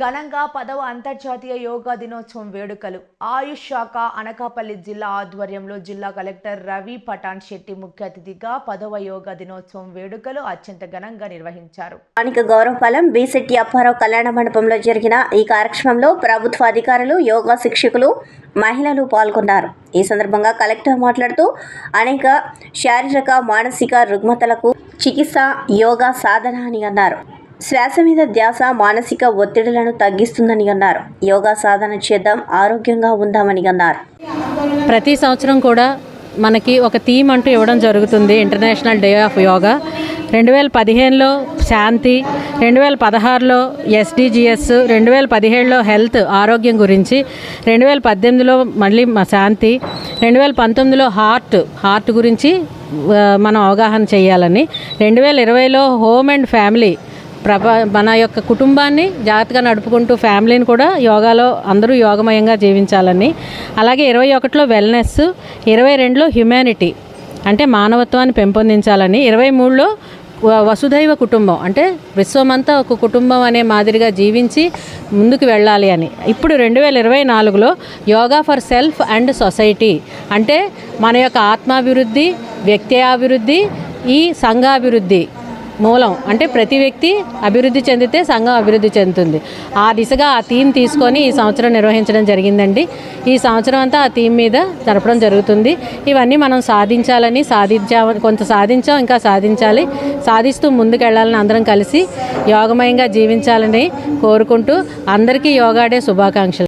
ఘనంగా పదవ అంతర్జాతీయ యోగా దినోత్సవం వేడుకలు. ఆయుష్ శాఖ అనకాపల్లి జిల్లా ఆధ్వర్యంలో జిల్లా కలెక్టర్ రవి పటాన్ శెట్టి ముఖ్య అతిథిగా పదవ యోగా దినోత్సవం వేడుకలు అత్యంత ఘనంగా నిర్వహించారు. స్థానిక గౌరవఫలం బీసెట్టి అప్పారావు కళ్యాణ మండపంలో జరిగిన ఈ కార్యక్రమంలో ప్రభుత్వ అధికారులు యోగా శిక్షకులు మహిళలు పాల్గొన్నారు. ఈ సందర్భంగా కలెక్టర్ మాట్లాడుతూ అనేక శారీరక మానసిక రుగ్మతలకు చికిత్స యోగా సాధన అని అన్నారు. శ్వాస మీద ధ్యాస మానసిక ఒత్తిడులను తగ్గిస్తుందని అన్నారు. యోగా సాధన చేద్దాం ఆరోగ్యంగా ఉందామని అన్నారు. ప్రతి సంవత్సరం కూడా మనకి ఒక థీమ్ అంటూ ఇవ్వడం జరుగుతుంది ఇంటర్నేషనల్ డే ఆఫ్ యోగా రెండు వేల పదిహేనులో శాంతి రెండు వేల పదహారులో ఎస్డిజిఎస్ రెండు వేల పదిహేడులో హెల్త్ ఆరోగ్యం గురించి రెండు వేల పద్దెనిమిదిలో మళ్ళీ మా శాంతి రెండు వేల పంతొమ్మిదిలో హార్ట్ హార్ట్ గురించి మనం అవగాహన చేయాలని రెండు వేల ఇరవైలో హోమ్ అండ్ ఫ్యామిలీ ప్రభ మన యొక్క కుటుంబాన్ని జాగ్రత్తగా నడుపుకుంటూ ఫ్యామిలీని కూడా యోగాలో అందరూ యోగమయంగా జీవించాలని. అలాగే ఇరవై ఒకటిలో వెల్నెస్ ఇరవై రెండులో హ్యుమానిటీ అంటే మానవత్వాన్ని పెంపొందించాలని. ఇరవై మూడులో వ- వసుధైవ కుటుంబం అంటే విశ్వమంతా ఒక కుటుంబం అనే మాదిరిగా జీవించి ముందుకు వెళ్ళాలి అని. ఇప్పుడు రెండు వేల ఇరవై నాలుగులో yoga for self and society అంటే మన యొక్క ఆత్మాభివృద్ధి వ్యక్తి అభివృద్ధి ఈ సంఘాభివృద్ధి మూలం. అంటే ప్రతి వ్యక్తి అభివృద్ధి చెందితే సంఘం అభివృద్ధి చెందుతుంది. ఆ దిశగా ఆ థీమ్ తీసుకొని ఈ సంవత్సరం నిర్వహించడం జరిగిందండి. ఈ సంవత్సరం అంతా ఆ థీమ్ మీద జరపడం జరుగుతుంది. ఇవన్నీ మనం సాధించాలని సాధించా కొంత సాధించాం ఇంకా సాధించాలి. సాధిస్తూ ముందుకెళ్ళాలని అందరం కలిసి యోగమయంగా జీవించాలని కోరుకుంటూ అందరికీ యోగాడే శుభాకాంక్షలు.